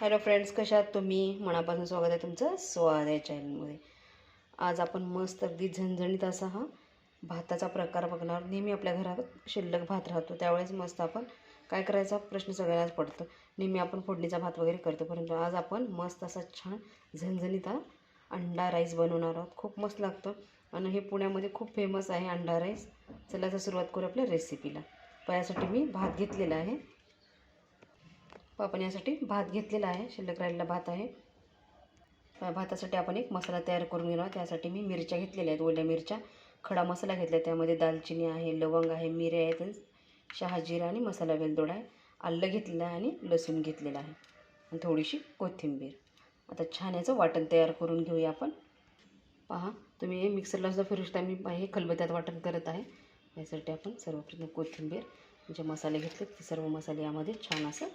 Hello friends कशा आहात तुम्ही? मनापासून स्वागत आहे तुमचं स्वाद या चॅनलमध्ये. आज आपण मस्त अगदी झणझणीत असा हा भाताचा प्रकार बघणार. नेहमी आपल्या घरात शिल्लक भात राहतो त्यावेळेस मस्त आपण काय करायचा प्रश्न सगळ्यांनाच पडतो. नेहमी आपण फोडणीचा भात वगैरे करतो परंतु आज आपण मस्त असा छान झणझणीत हा अंडा राईस बनवणार आहोत. खूप मस्त लागतो. आणि हे पुण्यामध्ये खूप फेमस आहे अंडा राईस. चला तर सुरुवात करू आपल्या रेसिपीला यासाठी मी भात घेतलेला आहे. आपण यासाठी भात घेतलेला आहे. शिल्लक राहिलेला भात आहे. भातासाठी आपण एक मसाला तयार करून घेणार त्यासाठी मी मिरच्या घेतलेल्या आहेत ओल्या मिरच्या. खडा मसाला घेतला आहे त्यामध्ये दालचिनी आहे लवंग आहे मिरे आहेत शहाजिरा आणि मसाला वेलदोडा आहे. आलं घेतलेलं आहे आणि लसूण घेतलेलं आहे. आणि थोडीशी कोथिंबीर. आता छान याचं वाटण तयार करून घेऊया आपण. पहा तुम्ही हे मिक्सरला सुद्धा फिरू शकता. मी हे खलबत्यात वाटण करत आहे. यासाठी आपण सर्वप्रथम कोथिंबीर जे मसाले घेतले ते सर्व मसाले यामध्ये छान असं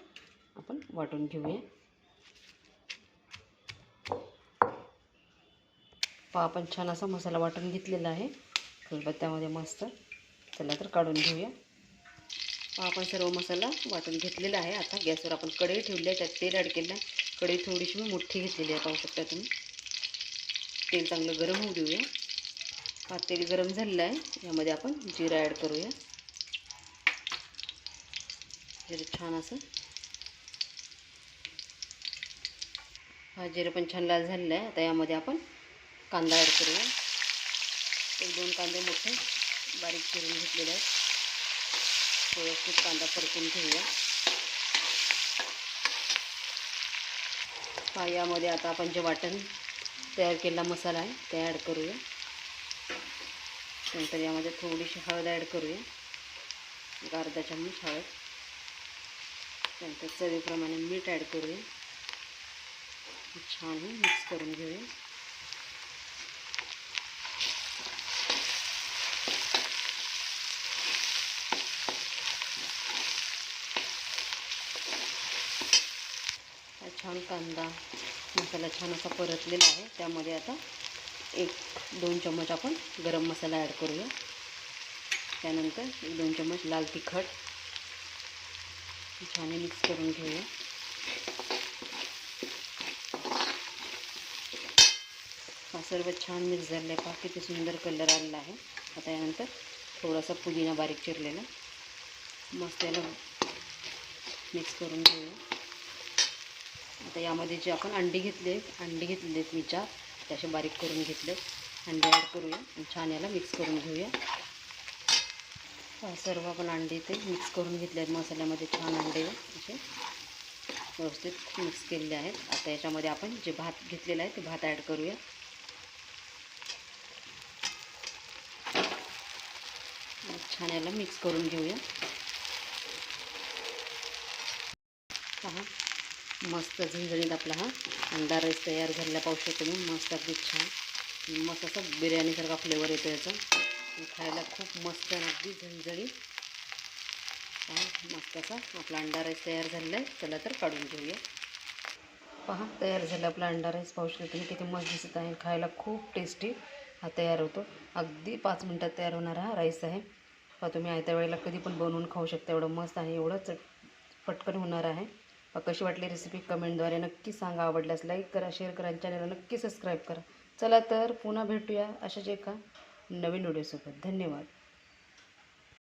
आपण वाटून घेऊया. पहा आपण छान असा मसाला वाटून घेतलेला आहे. खलबत्त्यामध्ये मस्त. चला तर काढून घेऊया. पहा आपण सर्व मसाला वाटून घेतलेला आहे. आता गॅसवर आपण कढई ठेवली आहे. त्यात तेल अडकेलं आहे. कढई थोडीशी मी मोठी घेतलेली आहे. पाहू शकता तुम्ही. तेल चांगलं गरम होऊ देऊया. हा तेल गरम झालेलं आहे. यामध्ये आपण जिरा ॲड करूया. जिरं छान असं हा जिरं पण छान लाल झालेलं आहे. आता यामध्ये आपण कांदा ॲड करूया. एक दोन कांदे मोठे बारीक चिरून घेतलेले आहेत. व्यवस्थित कांदा परतून घेऊया. हा यामध्ये आता आपण जे वाटण तयार केलेला मसाला आहे ते ॲड करूया. नंतर यामध्ये थोडीशी हळद ॲड करूया. एक अर्धा चम्मच हळद. नंतर चवीप्रमाणे मीठ ॲड करूया. छान हे मिक्स करून घेऊया छान कांदा मसाला छान असा परतलेला आहे. त्यामध्ये आता एक दोन चम्मच आपण गरम मसाला ॲड करूया. त्यानंतर एक दोन चम्मच लाल तिखट छान मिक्स करून घेऊया. हा सर्व छान मिक्स झालेला आहे. पहा किती सुंदर कलर आलेला आहे. आता यानंतर थोडासा पुदिना बारीक चिरलेला. मस्त याला मिक्स करून घेऊया आता यामध्ये जे आपण अंडी घेतले अंडी घेतलेले आहेत मी चार. त्याचे बारीक करून घेतले अंडी ॲड करूया आणि छान याला मिक्स करून घेऊया. सर्व आपण अंडे ते मिक्स करून घेतले आहेत. मसाल्यामध्ये छान अंडे असे व्यवस्थित मिक्स केलेले आहेत. आता याच्यामध्ये आपण जे भात घेतलेला आहे ते भात ॲड करूया. छान याला मिक्स करून घेऊया. पहा मस्त झणझणीत आपला हा अंडा राईस तयार झालेला पाहू शकतो तुम्ही. मस्त अगदी छान. मस्त असं बिर्याणीसारखा फ्लेवर येतो याचा. खायला खूप मस्त अगदी झणझणीत. पहा मस्त असा आपला अंडा राईस तयार झालेला आहे. चला तर काढून घेऊया. पहा तयार झाला आपला अंडा राईस पाहू शकतो तुम्ही. किती मस्त दिसत आहे खायला खूप टेस्टी हा तयार होतो. अगदी पाच मिनटात तयार होणारा हा राईस आहे. तुम्ही आयत्या वेळेला कधी पण बनवून खाऊ शकता एवढं मस्त आहे एवढं चट पटकन होणार आहे. कशी वाटली रेसिपी कमेंटद्वारे नक्की सांगा आवडल्यास लाईक करा शेअर करा आणि चॅनलला नक्की सबस्क्राईब करा. चला तर पुन्हा भेटूया अशाच एका नवीन व्हिडिओसोबत धन्यवाद.